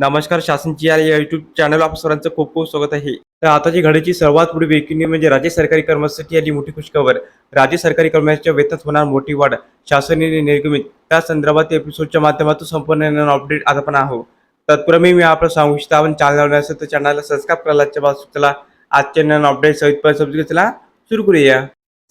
नमस्कार शासनची या YouTube channel आप सरांचं खूप खूप स्वागत आहे. तर आताची घडीची सर्वात पुढे ब्रेकिंग न्यूज म्हणजे राज्य सरकारी कर्मचाऱ्यांसाठी आली मोठी खुशखबर. राज्य सरकारी कर्मचाऱ्यांच्या वेतनात होणार मोठी वाढ. शासनाने निर्गमित. त्या संदर्भात एपिसोडच्या माध्यमातून संपूर्ण अपडेट आता पण आहो तत्पूर्वी मी आपण सांगू इच्छितो आपण चॅनल असेल तर चॅनलला सबस्क्राईब करायला बाजू चला. आजच्या नवीन अपडेट सहित चला. सुरू करूया.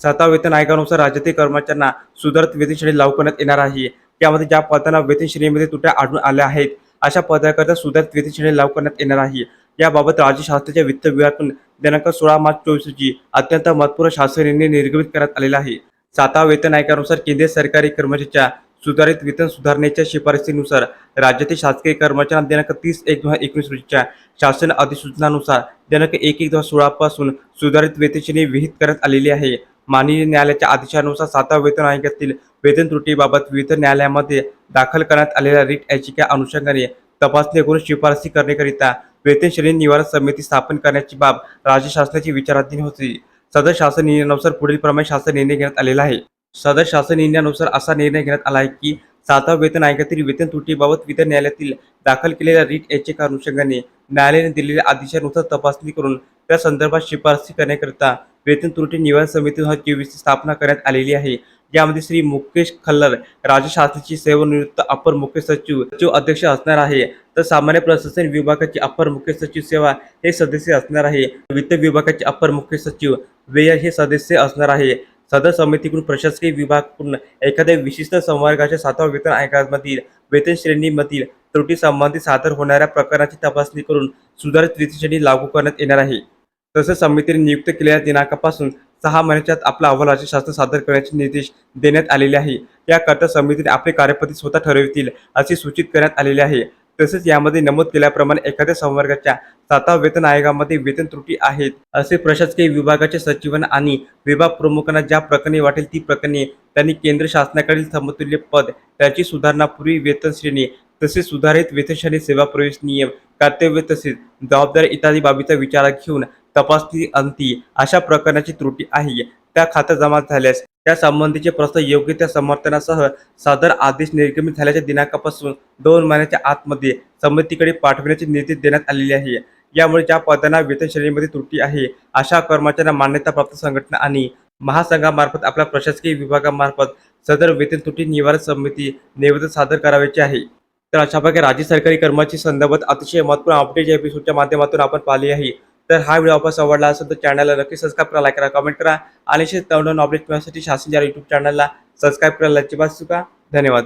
सातवा वेतन आयोगानुसार राज्यातील कर्मचाऱ्यांना सुधारित वेतन श्रेणी लागू करण्यात येणार आहे. त्यामध्ये ज्या पदांना वेतन श्रेणीमध्ये तुट्या आढळून आल्या आहेत अशा पदाकरता सुधारित वेतन श्रेणी लागू करण्यात येणार आहे. याबाबत राज्य शासनाच्या वित्त विभागातून दिनांक सोळा मार्च चोवीस रोजी अत्यंत महत्त्वपूर्ण शासन निर्णय निर्गमित करण्यात आलेला आहे. सातवा वेतन आयोगानुसार केंद्रीय सरकारी कर्मचाऱ्यांच्या सुधारित वेतन सुधारणेच्या शिफारसीनुसार राज्यातील शासकीय कर्मचाऱ्यांना दिनांक तीस एक दोन हजार एकोणीस रोजीच्या शासन अधिसूचनानुसार दिनांक एक एक दोन हजार सोळापासून सुधारित वेतनश्रेणी विहित करण्यात आलेली आहे. माननीय न्यायालयाच्या आदेशानुसार सातवा वेतन आयोगातील वेतन त्रुटीबाबत विविध न्यायालयामध्ये दाखल करण्यात आलेल्या रिट याचिका अनुषंगाने तपासणी करून शिफारसी करण्याकरिता वेतनश्रेणी निवारण समिती स्थापन करण्याची बाब राज्य शासनाची विचाराधीन होती. सदर शासन निर्णयानुसार पुढील प्रमाणे शासन निर्णय घेण्यात आलेला आहे. सदर शासन निर्णयानुसार असा निर्णय घेण्यात आला आहे की सातवा वेतन आयोगातील वेतन त्रुटीबाबत विविध न्यायालयातील दाखल केलेल्या रिट याचिका अनुषंगाने न्यायालयाने दिलेल्या आदेशानुसार तपासणी करून त्या संदर्भात शिफारसी करण्याकरिता वेतन त्रुटी निवारण समिती दोन स्थापना करण्यात आलेली आहे. यामध्ये श्री मुकेश खल्लर राज्य सेवानिवृत्त अपर मुख्य सचिव सचिव अध्यक्ष असणार आहे. तर सामान्य प्रशासन विभागाचे अपर मुख्य सचिव सेवा हे सदस्य असणार आहे. वित्त विभागाचे अपर मुख्य सचिव व्यय हे सदस्य असणार आहे. सदर समितीकडून प्रशासकीय विभागाकडून एखाद्या विशिष्ट संवर्गाच्या सातवा वेतन आयोगामधील वेतन श्रेणीमधील त्रुटी संबंधित सादर होणाऱ्या प्रकरणाची तपासणी करून सुधारित वेतन श्रेणी लागू करण्यात येणार आहे. तसेच समितीने नियुक्त केलेल्या दिनांकापासून सहा महिन्याच्या आपला अहवाल राज्य शासन सादर करण्याचे निर्देश देण्यात आलेले आहे. याकरता समितीने आपली कार्यपद्धती स्वतः ठरवतील असे सूचित करण्यात आलेले आहे. तसेच यामध्ये नमूद केल्याप्रमाणे एखाद्या संवर्गाच्या सातवा वेतन आयोगामध्ये वेतन त्रुटी आहेत असे प्रशासकीय विभागाच्या सचिवांना आणि विभाग प्रमुखांना ज्या प्रकरणी वाटेल ती प्रकरणे त्यांनी केंद्र शासनाकडील समतुल्य पद त्याची सुधारणापूर्वी वेतन श्रेणी तसेच सुधारित वेतन श्रेणी सेवा प्रवेश नियम कर्तव्य तसेच जबाबदारी इत्यादी बाबीचा विचार घेऊन तपासणी अंती अशा प्रकरणाची त्रुटी आहे. त्या खात्यात जमा झाल्यास त्या संबंधीचे प्रस्ताव योग्य त्या समर्थनासह सादर आदेश निर्गमित झाल्याच्या दिनांकापासून दोन महिन्याच्या आतमध्ये समितीकडे पाठविण्याचे निर्देश देण्यात आलेले आहे. यामुळे ज्या पदांना वेतन श्रेणीमध्ये त्रुटी आहे अशा कर्मचाऱ्यांना मान्यताप्राप्त संघटना आणि महासंघामार्फत आपल्या प्रशासकीय विभागामार्फत सदर वेतन त्रुटी निवारण समिती निवेदन सादर करावयाचे आहे. तर अशा प्रकारे राज्य सरकारी कर्मचारी संदर्भात अतिशय महत्त्वपूर्ण अपडेट या एपिसोडच्या माध्यमातून आपण पाहिले आहे. तर हा व्हिडिओ आपण आवडला असेल तर चॅनलला नक्की सबस्क्राईब करा लाईक करा कमेंट करा. आणि असे नवनवीन अपडेट मिळण्यासाठी शासन युट्यूब चॅनलला सबस्क्राईब करायला अजिबात चुका धन्यवाद.